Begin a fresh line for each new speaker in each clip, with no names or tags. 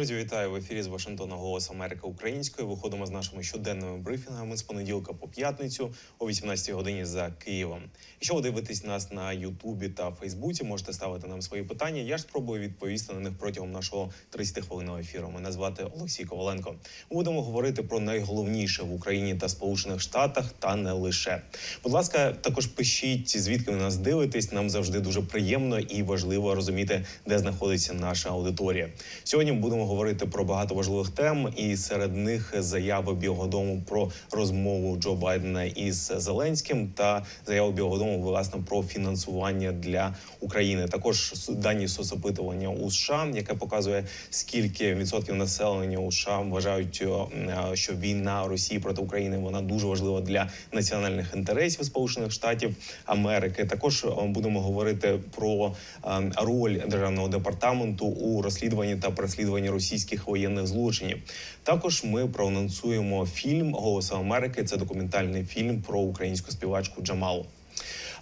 Друзі, вітаю в ефірі з Вашингтона Голос Америки Української. Виходимо з нашими щоденними брифінгами з понеділка по п'ятницю о 18 годині за Києвом. Якщо ви дивитесь нас на Ютубі та Фейсбуці, можете ставити нам свої питання. Я ж спробую відповісти на них протягом нашого 30 хвилинного ефіру. Мене звати Олексій Коваленко. Будемо говорити про найголовніше в Україні та Сполучених Штатах, та не лише. Будь ласка, також пишіть звідки ви нас дивитесь. Нам завжди дуже приємно і важливо розуміти, де знаходиться наша аудиторія. Сьогодні будемо говорити про багато важливих тем, і серед них заяви Білого Дому про розмову Джо Байдена із Зеленським та заяву Білого Дому власне про фінансування для України. Також дані соцопитування у США, яке показує скільки відсотків населення у США вважають, е, що війна Росії проти України вона дуже важлива для національних інтересів Сполучених Штатів Америки. Також е, будемо говорити про е, роль державного департаменту у розслідуванні та переслідуванні російських воєнних злочинів. Також ми проанонсуємо фільм «Голос Америки. Це документальний фільм про українську співачку Джамалу.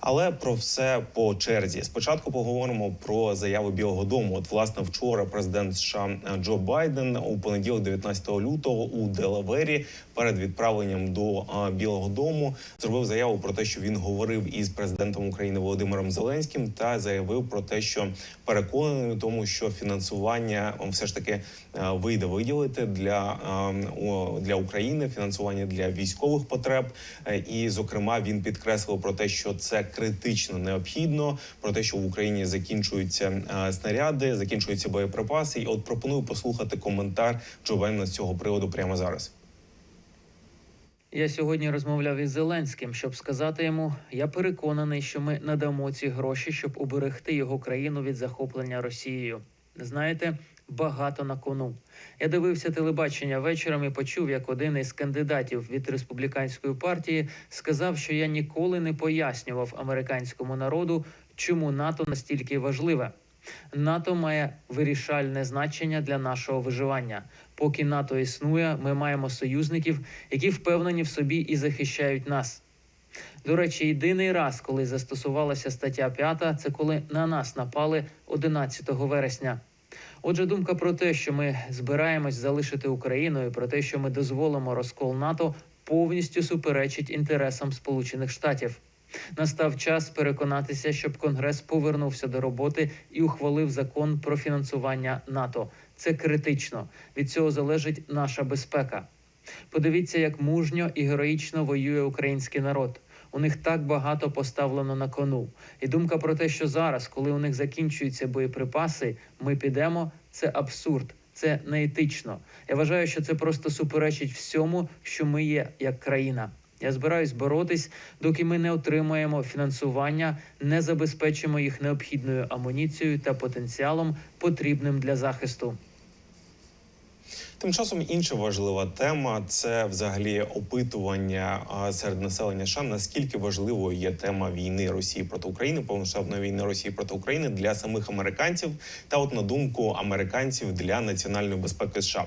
Але про все по черзі. Спочатку поговоримо про заяву Білого Дому. От власне вчора президент США Джо Байден у понеділок, 19 лютого, у Делавері перед відправленням до Білого Дому зробив заяву про те, що він говорив із президентом України Володимиром Зеленським, та заявив про те, що переконаний у тому, що фінансування все ж таки вийде виділити для, для України фінансування для військових потреб. Е, І, зокрема, він підкреслив про те, що це критично необхідно, про те, що в Україні закінчуються снаряди, закінчуються боєприпаси. І от пропоную послухати коментар Джо Байдена з цього приводу прямо зараз.
Я сьогодні розмовляв із Зеленським, щоб сказати йому, я переконаний, що ми надамо ці гроші, щоб уберегти його країну від захоплення Росією. Знаєте, багато на кону. Я дивився телебачення вечором і почув, як один із кандидатів від республіканської партії сказав, що я ніколи не пояснював американському народу, чому НАТО настільки важливе. НАТО має вирішальне значення для нашого виживання. Поки НАТО існує, ми маємо союзників, які впевнені в собі і захищають нас. До речі, єдиний раз, коли застосувалася стаття 5, це коли на нас напали 11 вересня. Отже, думка про те, що ми збираємось залишити Україну, і про те, що ми дозволимо розкол НАТО, повністю суперечить інтересам Сполучених Штатів. Настав час переконатися, щоб Конгрес повернувся до роботи і ухвалив закон про фінансування НАТО. Це критично. Від цього залежить наша безпека. Подивіться, як мужньо і героїчно воює український народ. У них так багато поставлено на кону. І думка про те, що зараз, коли у них закінчуються боєприпаси, ми підемо, це абсурд, це неетично. Я вважаю, що це просто суперечить всьому, що ми є як країна. Я збираюсь боротись, доки ми не отримаємо фінансування, не забезпечимо їх необхідною амуніцією та потенціалом, потрібним для захисту.
Тим часом інша важлива тема це взагалі опитування серед населення США. Наскільки важливою є тема війни Росії проти України, повномасштабної війни Росії проти України для самих американців, та от на думку американців для національної безпеки США.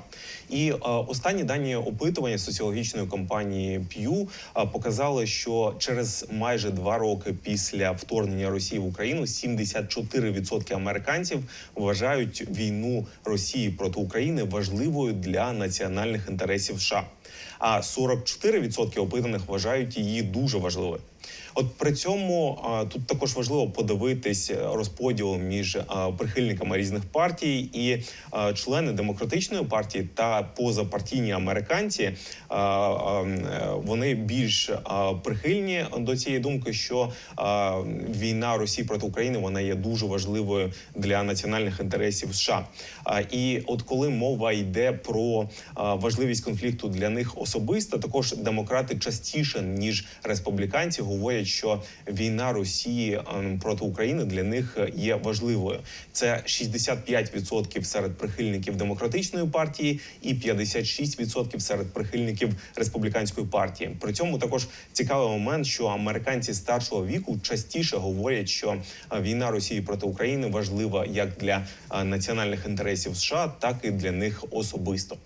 І останні дані опитування соціологічної компанії Pew показали, що через майже два роки після вторгнення Росії в Україну 74% американців вважають війну Росії проти України важливою для національних інтересів США. А 44% опитаних вважають її дуже важливою. От при цьому тут також важливо подивитись е, розподіл між прихильниками різних партій і члени демократичної партії та позапартійні американці. е, Вони більш прихильні до цієї думки, що війна Росії проти України вона є дуже важливою для національних інтересів США. І от коли мова йде про важливість конфлікту для них особисто, також демократи частіше ніж республіканці говорять, що війна Росії ем, проти України для них є важливою. Це 65% серед прихильників демократичної партії і 56% серед прихильників республіканської партії. При цьому також цікавий момент, що американці старшого віку частіше говорять, що е, війна Росії проти України важлива як для е, національних інтересів США, так і для них особисто.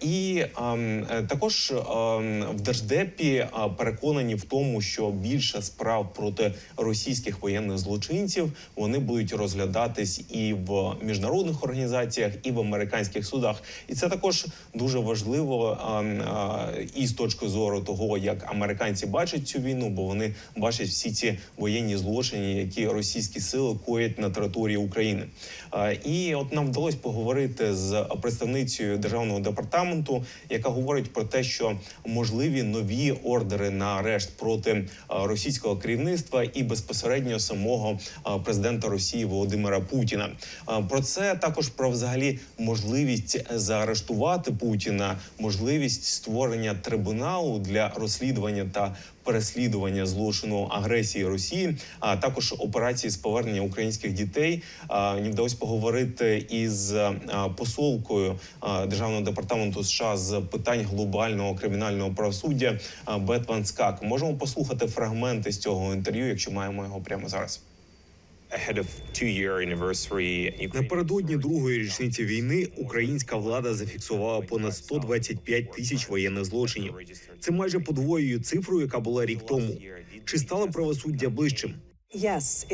І е, також в держдепі переконані в тому, що більше справ проти російських воєнних злочинців вони будуть розглядатись і в міжнародних організаціях, і в американських судах. І це також дуже важливо і з точки зору того, як американці бачать цю війну, бо вони бачать всі ці воєнні злочини, які російські сили коять на території України. І от нам вдалося поговорити з представницею державного департаменту, яка говорить про те, що можливі нові ордери на арешт проти російського керівництва і безпосередньо самого президента Росії Володимира Путіна. Про це також про взагалі можливість заарештувати Путіна, можливість створення трибуналу для розслідування та переслідування злочину агресії Росії, а також операції з повернення українських дітей. Мені вдалося поговорити із посолкою державного департаменту США з питань глобального кримінального правосуддя Бет Скак. Можемо послухати фрагменти з цього інтерв'ю, якщо маємо його прямо зараз.
Напередодні другої річниці війни українська влада зафіксувала понад 125 тисяч воєнних злочинів. Це майже подвоює цифру, яка була рік тому. Чи стало правосуддя ближчим?
Yes.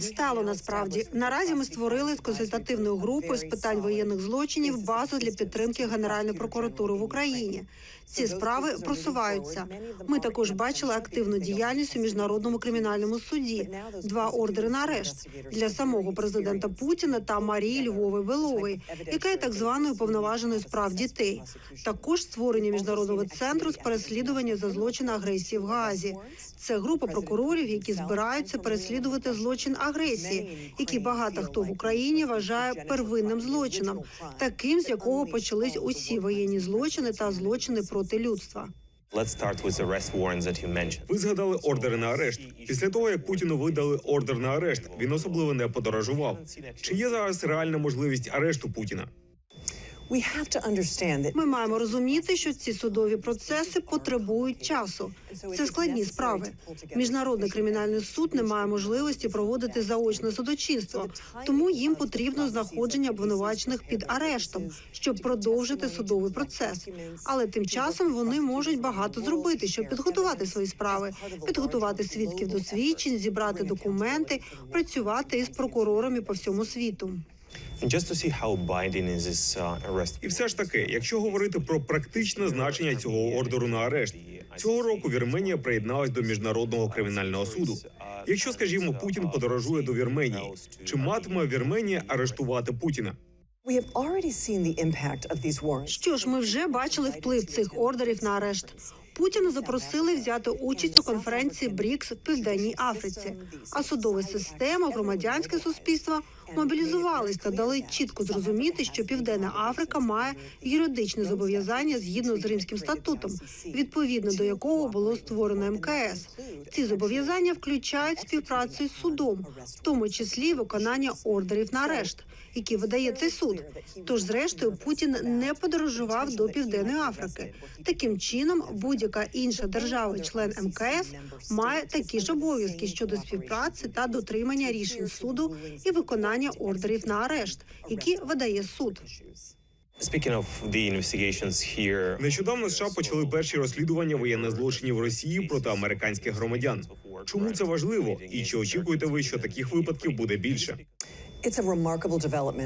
Стало насправді наразі. Ми створили з консультативною групою з питань воєнних злочинів базу для підтримки Генеральної прокуратури в Україні. Ці справи просуваються. Ми також бачили активну діяльність у міжнародному кримінальному суді. Два ордери на арешт для самого президента Путіна та Марії Львови Белової, яка є так званою повноваженою з прав дітей. Також створення міжнародного центру з переслідування за злочин агресії в Гаазі. Це група прокурорів, які збираються переслідувати злочин агресії, який багато хто в Україні вважає первинним злочином, таким з якого почались усі воєнні злочини та злочини проти людства.
Ви згадали ордери на арешт. Після того як Путіну видали ордер на арешт, він особливо не подорожував. Чи є зараз реальна можливість арешту Путіна?
Ми маємо розуміти, що ці судові процеси потребують часу. Це складні справи. Міжнародний кримінальний суд не має можливості проводити заочне судочинство, тому їм потрібно знаходження обвинувачених під арештом, щоб продовжити судовий процес. Але тим часом вони можуть багато зробити, щоб підготувати свої справи, підготувати свідків до свідчень, зібрати документи, працювати із прокурорами по всьому світу.
And just to see how binding is this uh.
І все ж таки, якщо говорити про практичне значення цього ордеру на арешт, цього року Вірменія приєдналась до міжнародного кримінального суду. Якщо, скажімо, Путін подорожує до Вірменії, чи матиме Вірменія арештувати Путіна?
we have already seen the impact of these warrants.
Що ж, ми вже бачили вплив цих ордерів на арешт. Путіна запросили взяти участь у конференції БРІКС в Південній Африці. А судова система, громадянське суспільство мобілізувались та дали чітко зрозуміти, що Південна Африка має юридичне зобов'язання згідно з Римським статутом, відповідно до якого було створено МКС. Ці зобов'язання включають співпрацю з судом, в тому числі виконання ордерів на арешт, які видає цей суд. Тож, зрештою, Путін не подорожував до Південної Африки. Таким чином, будь-яка інша держава-член МКС має такі ж обов'язки щодо співпраці та дотримання рішень суду і виконання ордерів на арешт, які видає суд.
Speaking of the investigations here,
Нещодавно США почали перші розслідування воєнних злочинів Росії проти американських громадян. Чому це важливо? І чи очікуєте ви, що таких випадків буде більше?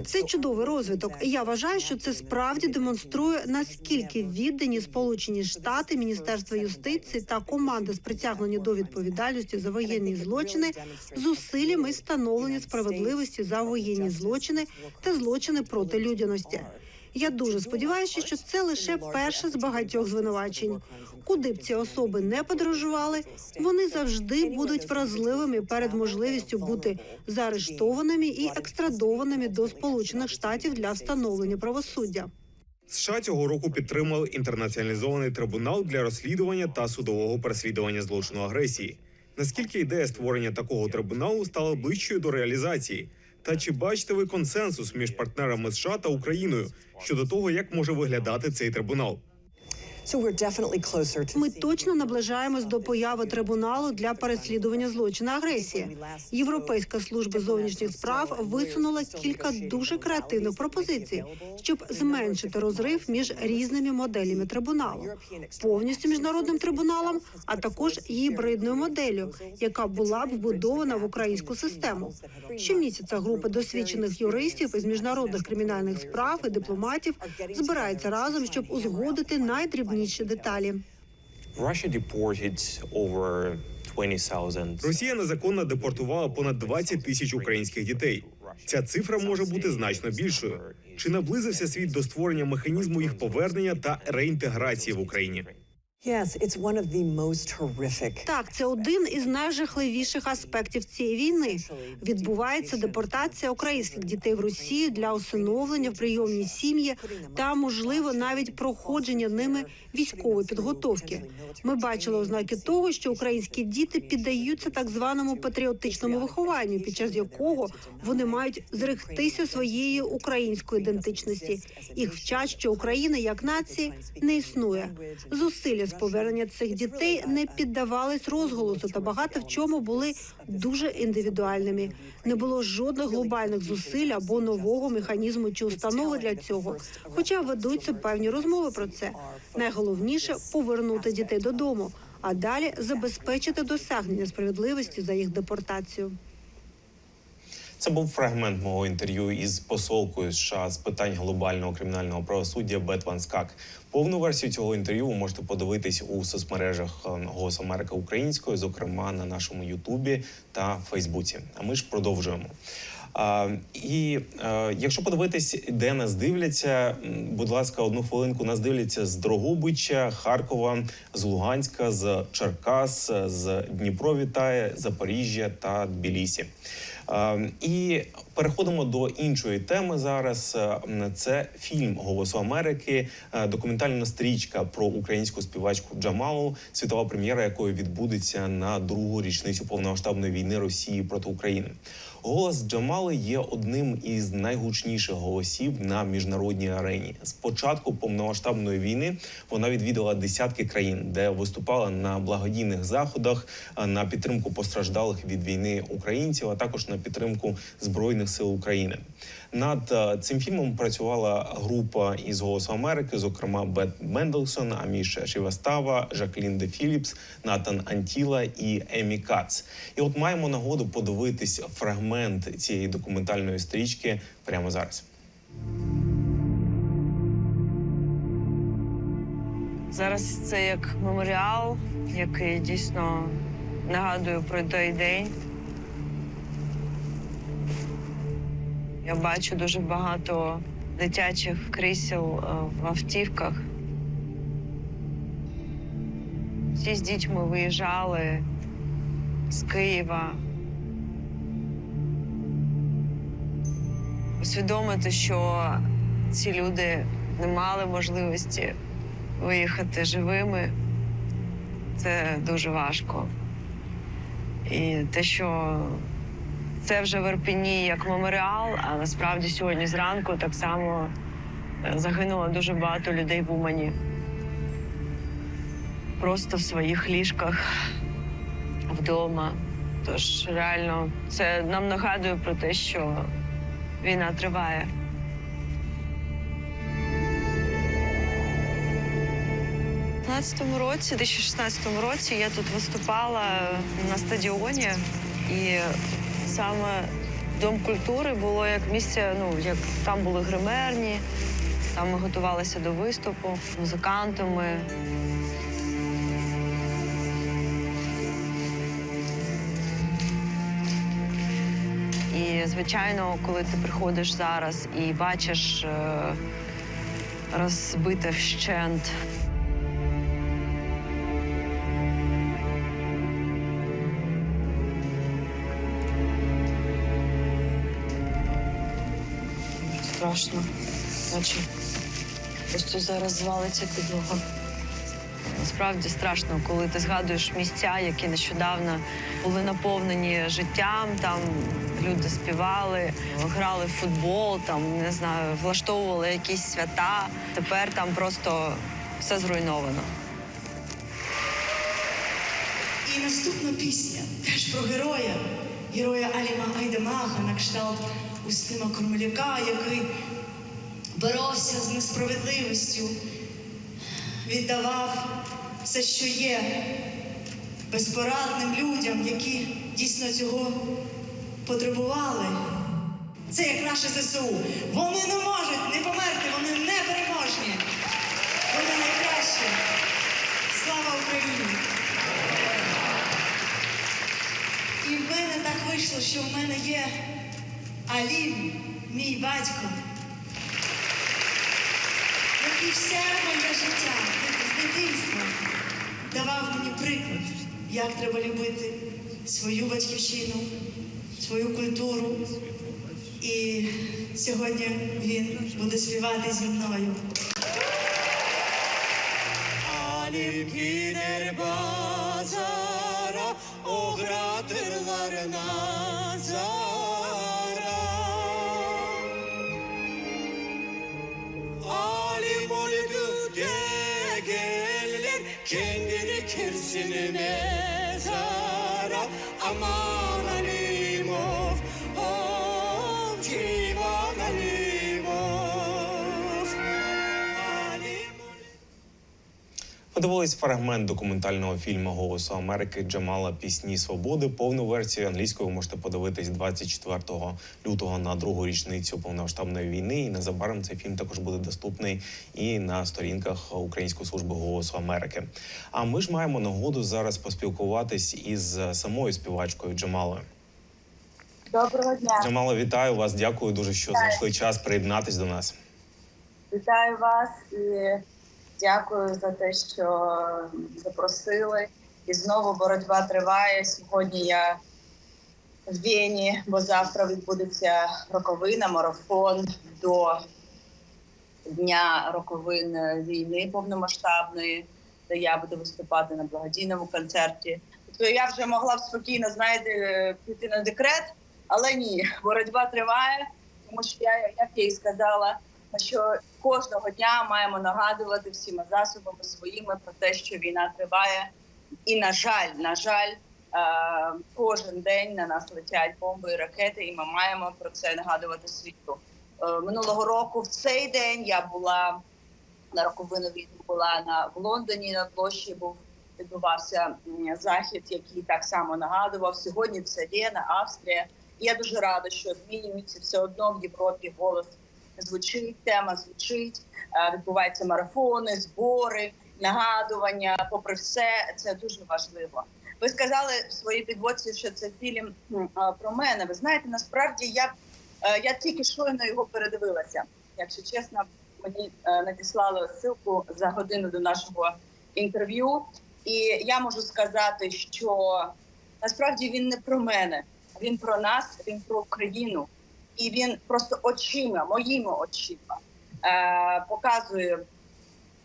Це чудовий розвиток. Я вважаю, що це справді демонструє наскільки віддані Сполучені Штати, Міністерство юстиції та команда з притягнення до відповідальності за воєнні злочини зусиллями встановлення справедливості за воєнні злочини та злочини проти людяності. Я дуже сподіваюся, що це лише перше з багатьох звинувачень. Куди б ці особи не подорожували, вони завжди будуть вразливими перед можливістю бути заарештованими і екстрадованими до Сполучених Штатів для встановлення правосуддя.
США цього року підтримали інтернаціоналізований трибунал для розслідування та судового переслідування злочину агресії. Наскільки ідея створення такого трибуналу стала ближчою до реалізації? Та чи бачите ви консенсус між партнерами США та Україною щодо того, як може виглядати цей трибунал?
So we're definitely closer to
Ми точно наближаємось до появи трибуналу для переслідування злочину агресії. Європейська служба зовнішніх справ висунула кілька дуже креативних пропозицій, щоб зменшити розрив між різними моделями трибуналу, повністю міжнародним трибуналом, а також гібридною моделлю, яка була б вбудована в українську систему. Щомісяця група досвідчених юристів із міжнародних кримінальних справ і дипломатів збирається разом, щоб узгодити найдрібніші деталі.
Over 20,000.
Росія незаконно депортувала понад 20 тисяч українських дітей. Ця цифра може бути значно більшою. Чи наблизився світ до створення механізму їх повернення та реінтеграції в Україні?
Так, це один із найжахливіших аспектів цієї війни. Відбувається депортація українських дітей в Росію для усиновлення в прийомній сім'ї та, можливо, навіть проходження ними військової підготовки. Ми бачили ознаки того, що українські діти піддаються так званому патріотичному вихованню, під час якого вони мають зректися своєї української ідентичності. Їх вчать, що Україна як нації не існує. Зусилля з повернення цих дітей не піддавались розголосу та багато в чому були дуже індивідуальними. Не було жодних глобальних зусиль або нового механізму чи установи для цього. Хоча ведуться певні розмови про це. Найголовніше повернути дітей додому, а далі забезпечити досягнення справедливості за їх депортацію.
Це був фрагмент мого інтерв'ю із посолкою США з питань глобального кримінального правосуддя Бет Скак. Повну версію цього інтерв'ю ви можете подивитись у соцмережах е, Голос Америка Українською, зокрема на нашому Ютубі та Фейсбуці. А ми ж продовжуємо. А, і е, якщо подивитись, де нас дивляться, будь ласка, одну хвилинку нас дивляться з Дрогобича, Харкова, з Луганська, з Черкас, з Дніпро вітає, Запоріжжя та Тбілісі. Е, І переходимо до іншої теми зараз. Е, Це фільм Голосу Америки, е, документальна стрічка про українську співачку Джамалу, світова прем'єра якої відбудеться на другу річницю повномасштабної війни Росії проти України. Голос Джамали є одним із найгучніших голосів на міжнародній арені. З початку повномасштабної війни вона відвідала десятки країн, де виступала на благодійних заходах на підтримку постраждалих від війни українців, а також на підтримку збройних сил України. Над е, цим фільмом працювала група із Голосу Америки, зокрема Бет Менделсон, Аміша Шівастава, Жаклін Де Філіпс, Натан Антіла і Емі Кац. І от маємо нагоду подивитись фрагмент цієї документальної стрічки прямо зараз.
Зараз це як меморіал, який дійсно нагадує про той день. Я бачу дуже багато дитячих крісел е, в автівках. Всі з дітьми виїжджали з Києва. Усвідомити, що ці люди не мали можливості виїхати живими це дуже важко. І те, що це вже в Ірпіні як меморіал, а насправді сьогодні зранку так само е, загинуло дуже багато людей в Умані. Просто в своїх ліжках вдома. Тож реально це нам нагадує про те, що війна триває. У 2016 році, 2016 році я тут виступала на стадіоні, і саме Дом культури було як місце, ну як там були гримерні, там ми готувалися до виступу музикантами. І звичайно, коли ти приходиш зараз і бачиш е, розбите вщент страшно. Наче просто зараз звалиться підлога. Насправді страшно, коли ти згадуєш місця, які нещодавно були наповнені життям. Там люди співали, грали в футбол, там не знаю, влаштовували якісь свята. Тепер там просто все зруйновано.
І наступна пісня теж про героя, героя Аліма Айдамаха на кшталт Устима Кормеляка, який боровся з несправедливістю, віддавав все, що є, безпорадним людям, які дійсно цього потребували. Це як наше ЗСУ. Вони не можуть не померти, вони не переможні. Вони найкращі. Слава Україні! І в мене так вийшло, що в мене є Алім, мій батько, який все моє життя з дитинства давав мені приклад, як треба любити свою батьківщину, свою культуру. І сьогодні він буде співати зі мною. Alim gider bazara, ogratırlar nazara.
Ви дивились фрагмент документального фільму Голосу Америки Джамала Пісні Свободи. Повну версію англійською ви можете подивитись 24 лютого на другу річницю повномасштабної війни. І незабаром цей фільм також буде доступний і на сторінках Української служби голосу Америки. А ми ж маємо нагоду зараз поспілкуватись із самою співачкою Джамалою.
Доброго дня.
Джамала, вітаю вас. Дякую дуже, що знайшли час приєднатись до нас.
Вітаю вас і дякую за те, що запросили. І знову боротьба триває. Сьогодні я в Вені, бо завтра відбудеться роковина, марафон до дня роковин війни повномасштабної, де я буду виступати на благодійному концерті. Тобто я вже могла б спокійно, знаєте, піти на декрет, але ні, боротьба триває, тому що я, як я і сказала, що кожного дня маємо нагадувати всіма засобами своїми про те, що війна триває. І на жаль, на жаль, е, кожен день на нас летять бомби і ракети, і ми маємо про це нагадувати світу. Е, Минулого року в цей день я була на роковину війни, була на в Лондоні на площі. Був відбувався захід, який так само нагадував. Сьогодні це Вена, Австрія. Я дуже рада, що змінюється все одно в Європі голос звучить, тема звучить, е, відбуваються марафони, збори, нагадування. Попри все, це дуже важливо. Ви сказали в своїй підводці, що це фільм е, про мене. Ви знаєте, насправді я, е, я тільки щойно його передивилася. Якщо чесно, мені надіслали ссылку за годину до нашого інтерв'ю, і я можу сказати, що насправді він не про мене, він про нас, він про Україну і він просто очима, моїми очима е, показує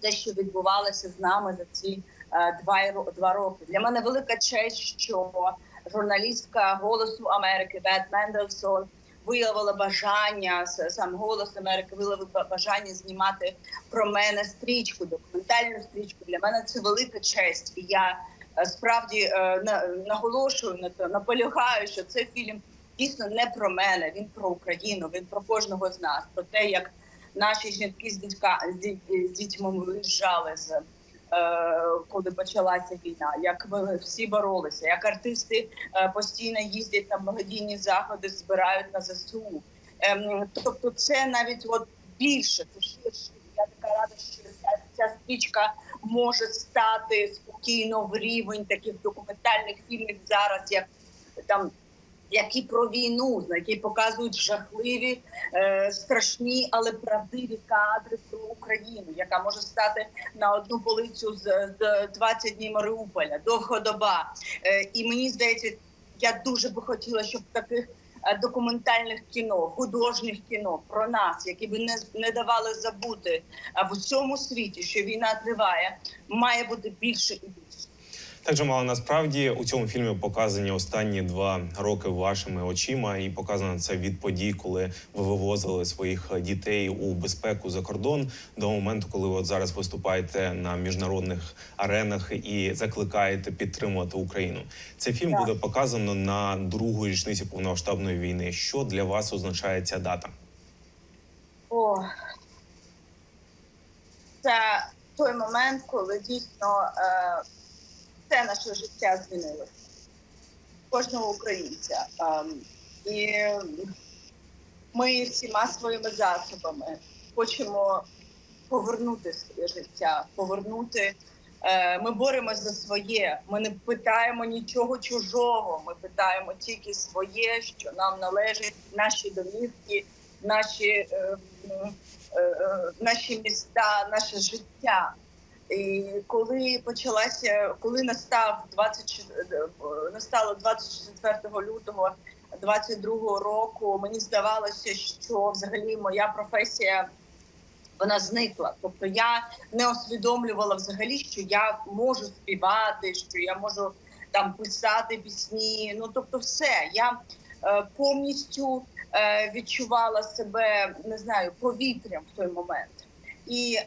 те, що відбувалося з нами за ці е, два, два роки. Для мене велика честь, що журналістка голосу Америки Бет Мендельсон виявила бажання сам голос Америки виявив бажання знімати про мене стрічку, документальну стрічку. Для мене це велика честь, і я е, справді е, наголошую на то, наполягаю, що це фільм дійсно не про мене. Він про Україну. Він про кожного з нас, про те, як наші жінки з дітька з дітьми виїжджали з. е, Коли почалася війна, як ми всі боролися, як артисти е, постійно їздять на благодійні заходи, збирають на ЗСУ. Ем, Тобто, це навіть от більше, це ширше. Я така рада, що ця, ця стрічка може стати спокійно в рівень таких документальних фільмів зараз, як там які про війну, які показують жахливі, е, страшні, але правдиві кадри про Україну, яка може стати на одну полицю з, з 20 днів Маріуполя, довга доба. Е, і мені здається, я дуже би хотіла, щоб таких е, документальних кіно, художніх кіно про нас, які би не, не давали забути в усьому світі, що війна триває, має бути більше і.
Так, Джамала, насправді у цьому фільмі показані останні два роки вашими очима, і показано це від подій, коли ви вивозили своїх дітей у безпеку за кордон до моменту, коли ви от зараз виступаєте на міжнародних аренах і закликаєте підтримувати Україну. Цей фільм
Так.
буде показано на другу річниці повномасштабної війни. Що для вас означає ця дата?
О, це той момент, коли дійсно е, все наше життя змінилося. Кожного українця. Ем, і ми всіма своїми засобами хочемо повернути своє життя, повернути. Е, ми боремося за своє. Ми не питаємо нічого чужого. Ми питаємо тільки своє, що нам належить, наші домівки, наші, е, е, е, наші міста, наше життя. І коли почалася, коли настав 20, е, настало 24 лютого 22 року, мені здавалося, що взагалі моя професія вона зникла. Тобто я не усвідомлювала взагалі, що я можу співати, що я можу там писати пісні. Ну тобто, все я е, повністю е, відчувала себе не знаю повітрям в той момент. І е,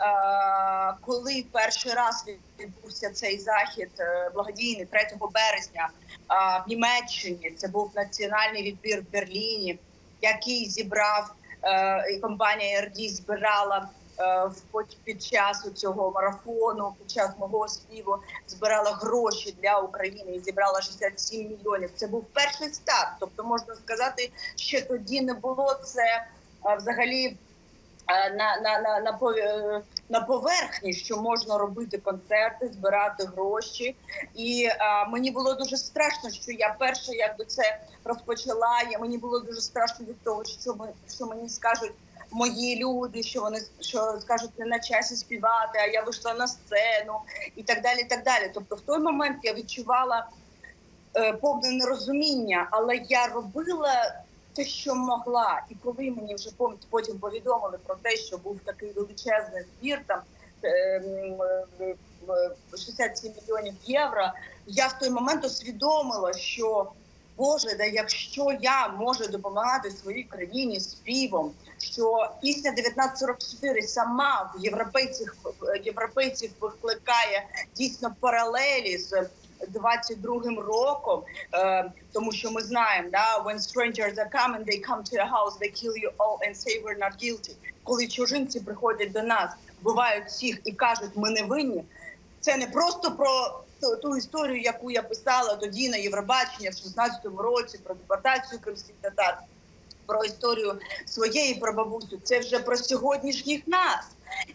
коли перший раз відбувся цей захід е, благодійний 3 березня е, в Німеччині, це був національний відбір в Берліні, який зібрав е, і компанія RD збирала е, в під- під час цього марафону, під час мого співу збирала гроші для України і зібрала 67 мільйонів. Це був перший старт. Тобто можна сказати, що тоді не було це е, взагалі е, на, на, на, на, пов- е, на поверхні, що можна робити концерти, збирати гроші. І е, мені було дуже страшно, що я перша якби це розпочала. Я мені було дуже страшно від того, що ми що мені скажуть мої люди, що вони що скажуть не на часі співати, а я вийшла на сцену і так далі. і так далі. Тобто, в той момент я відчувала е, повне нерозуміння, але я робила те, що могла. І коли мені вже потім повідомили про те, що був такий величезний збір, там е, м, е, е, 67 мільйонів євро, я в той момент усвідомила, що Боже, да якщо я можу допомагати своїй країні співом, що пісня 1944 сама в європейців європейців викликає дійсно паралелі з 22-м роком, е, тому що ми знаємо, да, when strangers are coming, they come to your house, they kill you all and say we're not guilty. Коли чужинці приходять до нас, вбивають всіх і кажуть, ми не винні. Це не просто про ту, ту історію, яку я писала тоді на Євробачення в 16-му році про депортацію кримських татар, про історію своєї прабабусю. Це вже про сьогоднішніх нас.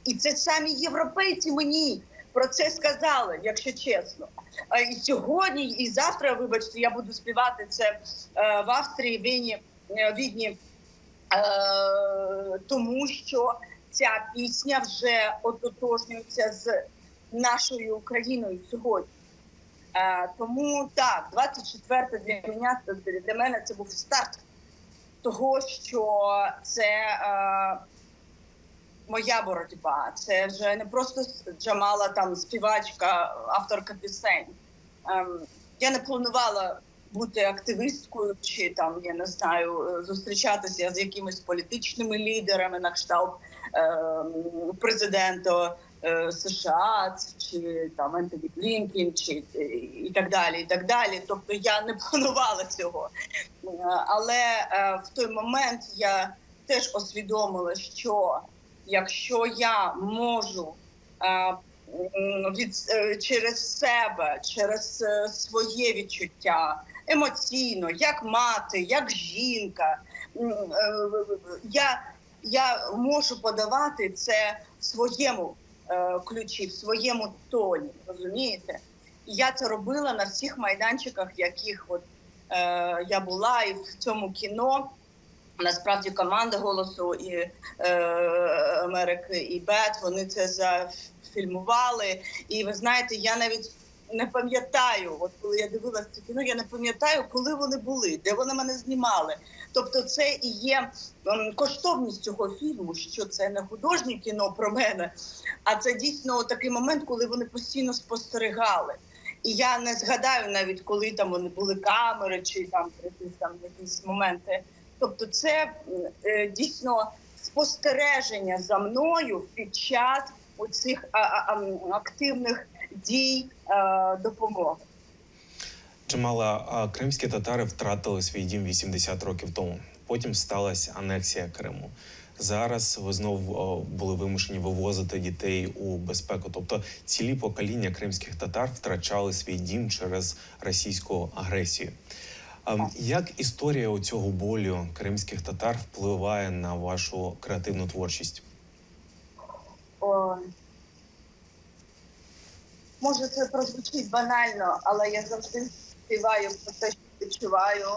І це самі європейці мені про це сказали, якщо чесно. І сьогодні, і завтра, вибачте, я буду співати це е, в Австрії, Віні, е, Відні, е, тому що ця пісня вже ототожнюється з нашою Україною сьогодні. Тому так, 24 для мене для мене це був старт того, що це моя боротьба. Це вже не просто Джамала там співачка, авторка пісень. Ем, я не планувала бути активісткою чи там, я не знаю, е, зустрічатися з якимись політичними лідерами на кшталт ем, президента е, США чи там Ентоні Блінкін, чи е, і так далі. І так далі. Тобто я не планувала цього. Але в той момент я теж усвідомила, що якщо я можу е, від е, через себе, через е, своє відчуття емоційно, як мати, як жінка, я, я можу подавати це в своєму ключі, в своєму тоні. Розумієте? І я це робила на всіх майданчиках, яких от е, я була, і в цьому кіно. Насправді команда голосу і е, Америки і Бет вони це зафільмували. І ви знаєте, я навіть не пам'ятаю, от коли я дивилася це кіно, я не пам'ятаю, коли вони були, де вони мене знімали. Тобто, це і є ем, коштовність цього фільму, що це не художнє кіно про мене, а це дійсно такий момент, коли вони постійно спостерігали. І я не згадаю навіть, коли там вони були камери чи там якісь там якісь моменти. Тобто, це е, дійсно спостереження за мною під час оцих активних дій е, допомоги.
Чимало кримські татари втратили свій дім 80 років тому. Потім сталася анексія Криму. Зараз ви знов о, були вимушені вивозити дітей у безпеку. Тобто цілі покоління кримських татар втрачали свій дім через російську агресію. А, як історія цього болю кримських татар впливає на вашу креативну творчість?
О, може, це прозвучить банально, але я завжди співаю про те, що відчуваю,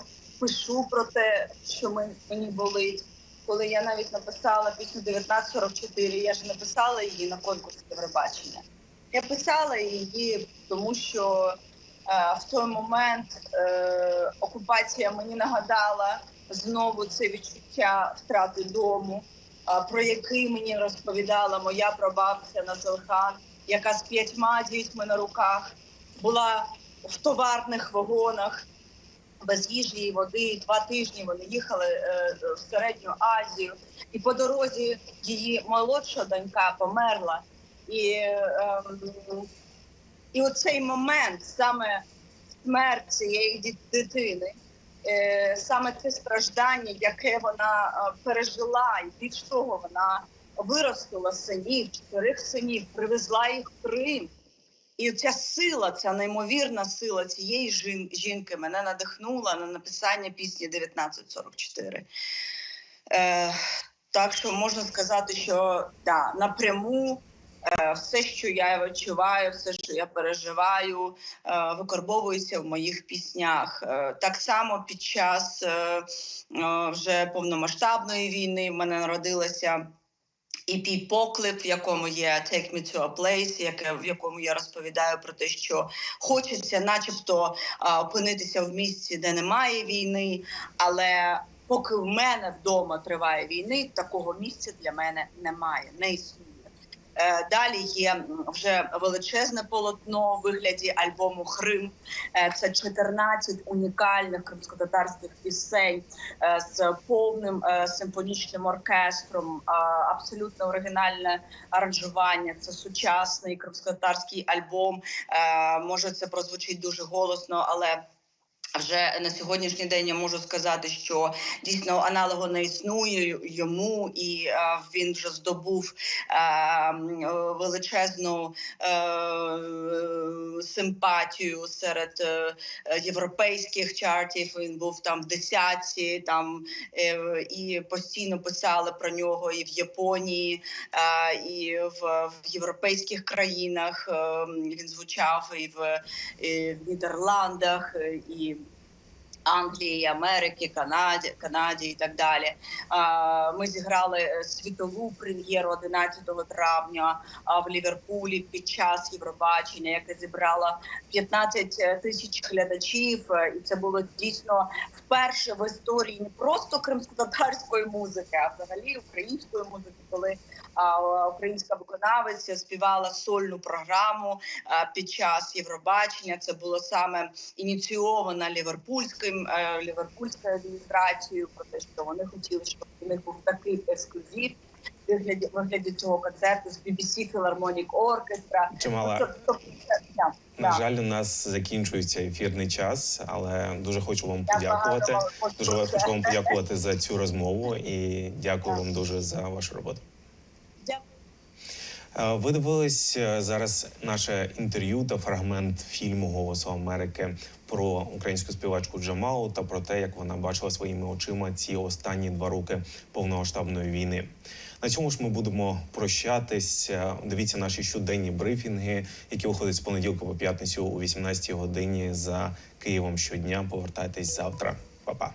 пишу про те, що ми- мені болить. Коли я навіть написала пісню 1944, я ж написала її на конкурсі Євробачення. Я писала її, тому що в той момент е, окупація мені нагадала знову це відчуття втрати дому, а, про який мені розповідала моя прабабця Назелхан, яка з п'ятьма дітьми на руках була в товарних вагонах без їжі і води. Два тижні вони їхали е, в середню Азію, і по дорозі її молодша донька померла. І, е, ем, і оцей момент саме смерть цієї дитини. Е, саме це страждання, яке вона е, пережила, і більш того, вона виростила синів, чотирьох синів, привезла їх в Крим. І ця сила, ця неймовірна сила цієї жінки мене надихнула на написання пісні 1944. Е, так що можна сказати, що да, напряму все, що я відчуваю, все, що я переживаю, е, викарбовується в моїх піснях. Е, так само під час е, е, вже повномасштабної війни в мене народилася. EP поклип, в якому є Take Me to a Place, яке в якому я розповідаю про те, що хочеться, начебто, опинитися в місці, де немає війни, але поки в мене вдома триває війни, такого місця для мене немає, не існує. Е, Далі є вже величезне полотно у вигляді альбому Хрим. Е, Це 14 унікальних кримськотатарських пісень е, з повним симфонічним оркестром, абсолютно оригінальне аранжування. Це сучасний кримськотатарський альбом. Може, це прозвучить дуже голосно, але вже на сьогоднішній день я можу сказати, що дійсно аналогу не існує йому, і е, він вже здобув е, величезну е, симпатію серед європейських чартів. Він був там в десятці, там і постійно писали про нього і в Японії, і в, європейських країнах. Він звучав і в, і в Нідерландах, Англії, Америки, Канаді, Канаді і так далі. Ми зіграли е, світову прем'єру 11 травня в Ліверпулі під час Євробачення, яке зібрало 15 тисяч глядачів. Е, І це було дійсно вперше в історії не просто кримсько-татарської музики, а взагалі української музики, коли українська виконавиця співала сольну програму під час Євробачення. Це було саме ініційовано ліверпульським е, ліверпульською адміністрацією про те, що вони хотіли, щоб у них був такий ексклюзив. Вигляді вигляді цього концерту з BBC Philharmonic Orchestra.
Чимала.
Тобто, тобто, да,
На
да.
жаль, у нас закінчується ефірний час, але дуже хочу вам
Я
подякувати. Дуже хочу вам подякувати за цю розмову і дякую вам дуже за вашу роботу. Е, Ви дивились е, зараз наше інтерв'ю та фрагмент фільму Голосу Америки про українську співачку Джамалу та про те, як вона бачила своїми очима ці останні два роки повномасштабної війни. На цьому ж ми будемо прощатись. Е, Дивіться наші щоденні брифінги, які виходять з понеділка по п'ятницю о 18 годині за Києвом щодня. Повертайтесь завтра. Па-па.